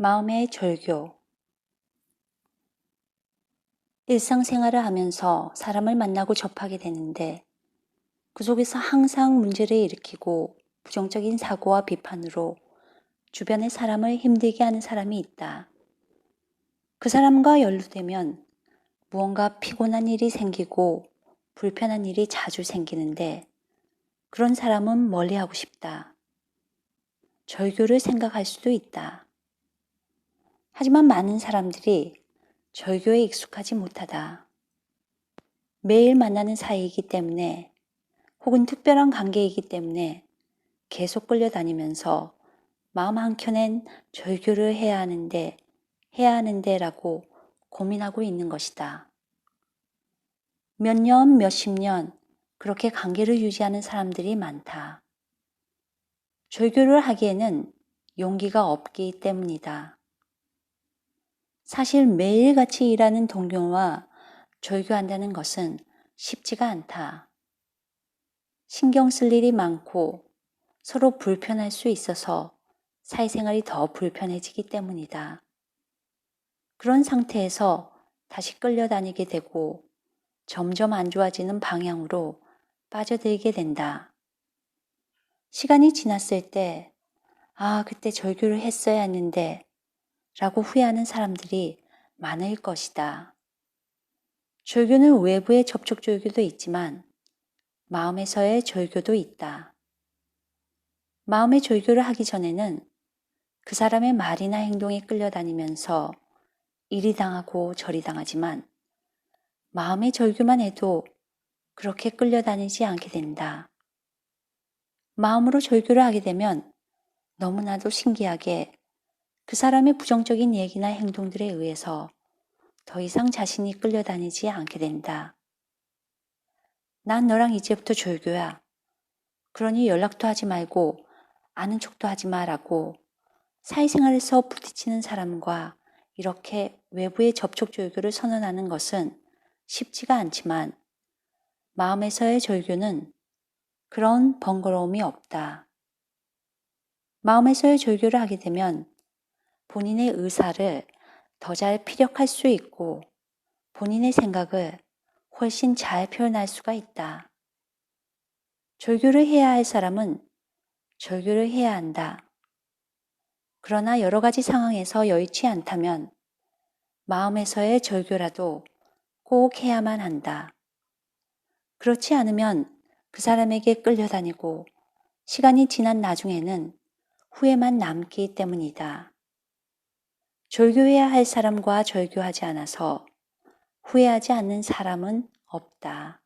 마음의 절교 일상생활을 하면서 사람을 만나고 접하게 되는데 그 속에서 항상 문제를 일으키고 부정적인 사고와 비판으로 주변의 사람을 힘들게 하는 사람이 있다. 그 사람과 연루되면 무언가 피곤한 일이 생기고 불편한 일이 자주 생기는데 그런 사람은 멀리하고 싶다. 절교를 생각할 수도 있다. 하지만 많은 사람들이 절교에 익숙하지 못하다. 매일 만나는 사이이기 때문에 혹은 특별한 관계이기 때문에 계속 끌려다니면서 마음 한켠엔 절교를 해야 하는데, 해야 하는데 라고 고민하고 있는 것이다. 몇 년, 몇십 년 그렇게 관계를 유지하는 사람들이 많다. 절교를 하기에는 용기가 없기 때문이다. 사실 매일같이 일하는 동료와 절교한다는 것은 쉽지가 않다. 신경 쓸 일이 많고 서로 불편할 수 있어서 사회생활이 더 불편해지기 때문이다. 그런 상태에서 다시 끌려다니게 되고 점점 안 좋아지는 방향으로 빠져들게 된다. 시간이 지났을 때, 아, 그때 절교를 했어야 했는데, 라고 후회하는 사람들이 많을 것이다. 절교는 외부의 접촉 절교도 있지만 마음에서의 절교도 있다. 마음의 절교를 하기 전에는 그 사람의 말이나 행동에 끌려다니면서 이리 당하고 저리 당하지만 마음의 절교만 해도 그렇게 끌려다니지 않게 된다. 마음으로 절교를 하게 되면 너무나도 신기하게 그 사람의 부정적인 얘기나 행동들에 의해서 더 이상 자신이 끌려다니지 않게 된다. 난 너랑 이제부터 절교야. 그러니 연락도 하지 말고 아는 척도 하지 마라고 사회생활에서 부딪히는 사람과 이렇게 외부의 접촉 절교를 선언하는 것은 쉽지가 않지만 마음에서의 절교는 그런 번거로움이 없다. 마음에서의 절교를 하게 되면 본인의 의사를 더 잘 피력할 수 있고 본인의 생각을 훨씬 잘 표현할 수가 있다. 절교를 해야 할 사람은 절교를 해야 한다. 그러나 여러 가지 상황에서 여의치 않다면 마음에서의 절교라도 꼭 해야만 한다. 그렇지 않으면 그 사람에게 끌려다니고 시간이 지난 나중에는 후회만 남기 때문이다. 절교해야 할 사람과 절교하지 않아서 후회하지 않는 사람은 없다.